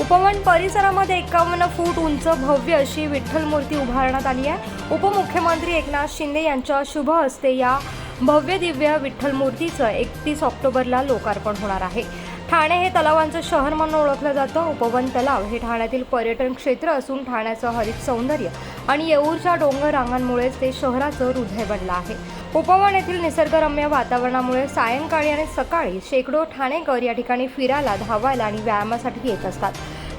उपवन परिसरामध्ये एकावन्न फूट उंच भव्य अशी विठ्ठल मूर्ती उभारण्यात आली आहे. उपमुख्यमंत्री एकनाथ शिंदे यांच्या शुभ हस्ते या भव्य दिव्य विठ्ठल मूर्तीचं एकतीस ऑक्टोबरला लोकार्पण होणार आहे. ठाणे हे तलावांचं शहर म्हणून ओळखलं जातं. उपवन तलाव हे ठाण्यातील पर्यटन क्षेत्र असून ठाण्याचं हरित सौंदर्य आणि येऊरच्या डोंगर रांगांमुळेच ते शहराचं हृदय बनलं आहे. उपवन येथील निसर्गरम्य वातावरणामुळे सायंकाळी आणि सकाळी शेकडो ठाणेकर या ठिकाणी फिरायला धावायला आणि व्यायामासाठी येत असतात.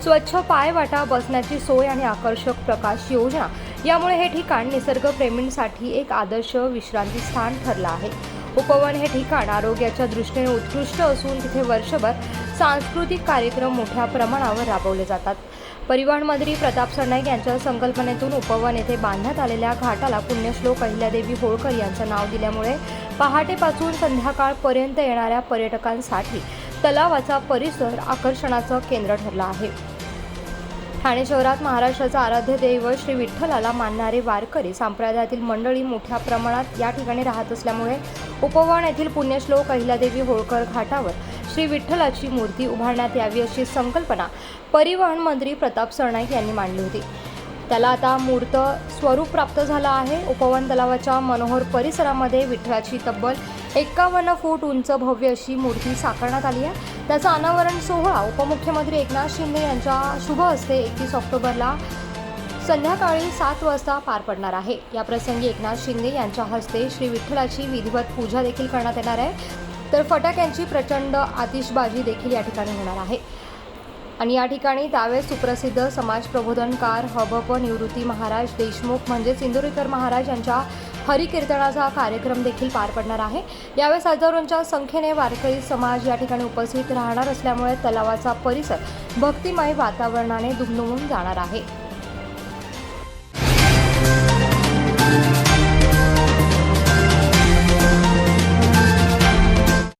स्वच्छ पायवाटा बसण्याची सोय आणि आकर्षक प्रकाश योजना. यामुळे हे ठिकाण निसर्गप्रेमींसाठी एक आदर्श विश्रांती स्थान ठरलं आहे. उपवन हे ठिकाण आरोग्याच्या दृष्टीने उत्कृष्ट असून तिथे वर्षभर सांस्कृतिक कार्यक्रम मोठ्या प्रमाणावर राबवले जातात. परिवहन मंत्री प्रताप सरनाईक यांच्या संकल्पनेतून उपवन येथे बांधण्यात आलेल्या घाटाला पुण्यश्लोक अहिल्यादेवी होळकर यांचं नाव दिल्यामुळे पहाटेपासून संध्याकाळपर्यंत येणाऱ्या पर्यटकांसाठी तलावाचा परिसर आकर्षणाचं केंद्र ठरला आहे. ठाणे शहरात महाराष्ट्राचं आराध्य दैवत श्री विठ्ठलाला मानणारे वारकरी संप्रदायातील मंडळी मोठ्या प्रमाणात या ठिकाणी राहत असल्यामुळे उपवन येथील पुण्यश्लोक अहिल्यादेवी होळकर घाटावर श्री विठ्ठलाची मूर्ती उभारण्यात यावी अशी संकल्पना परिवहन मंत्री प्रताप सरनाईक यांनी मांडली होती. त्याला आता मूर्त स्वरूप प्राप्त झालं आहे. उपवन तलावाच्या मनोहर परिसरामध्ये विठ्ठलाची तब्बल एक्कावन्न फूट उंच भव्य अशी मूर्ती साकारण्यात आली आहे. त्याचा अनावरण सोहळा उपमुख्यमंत्री एकनाथ शिंदे यांच्या शुभ हस्ते एकतीस ऑक्टोबरला संध्याकाळी सात वाजता पार पडणार आहे. या प्रसंगी एकनाथ शिंदे यांच्या हस्ते श्री विठ्ठलाची विधिवत पूजा देखील करण्यात येणार आहे. तर फटाक्यांची प्रचंड आतिषबाजी देखील या ठिकाणी होणार आहे. आणि या ठिकाणी त्यावेळेस सुप्रसिद्ध समाज प्रबोधनकार हबप निवृत्ती महाराज देशमुख म्हणजेच इंदुरीकर महाराज यांच्या हरिकीर्तनाचा कार्यक्रम देखील पार पडणार आहे. यावेळेस हजारोंच्या संख्येने वारकरी समाज या ठिकाणी उपस्थित राहणार असल्यामुळे तलावाचा परिसर भक्तिमय वातावरणाने दुमदुमून जाणार आहे.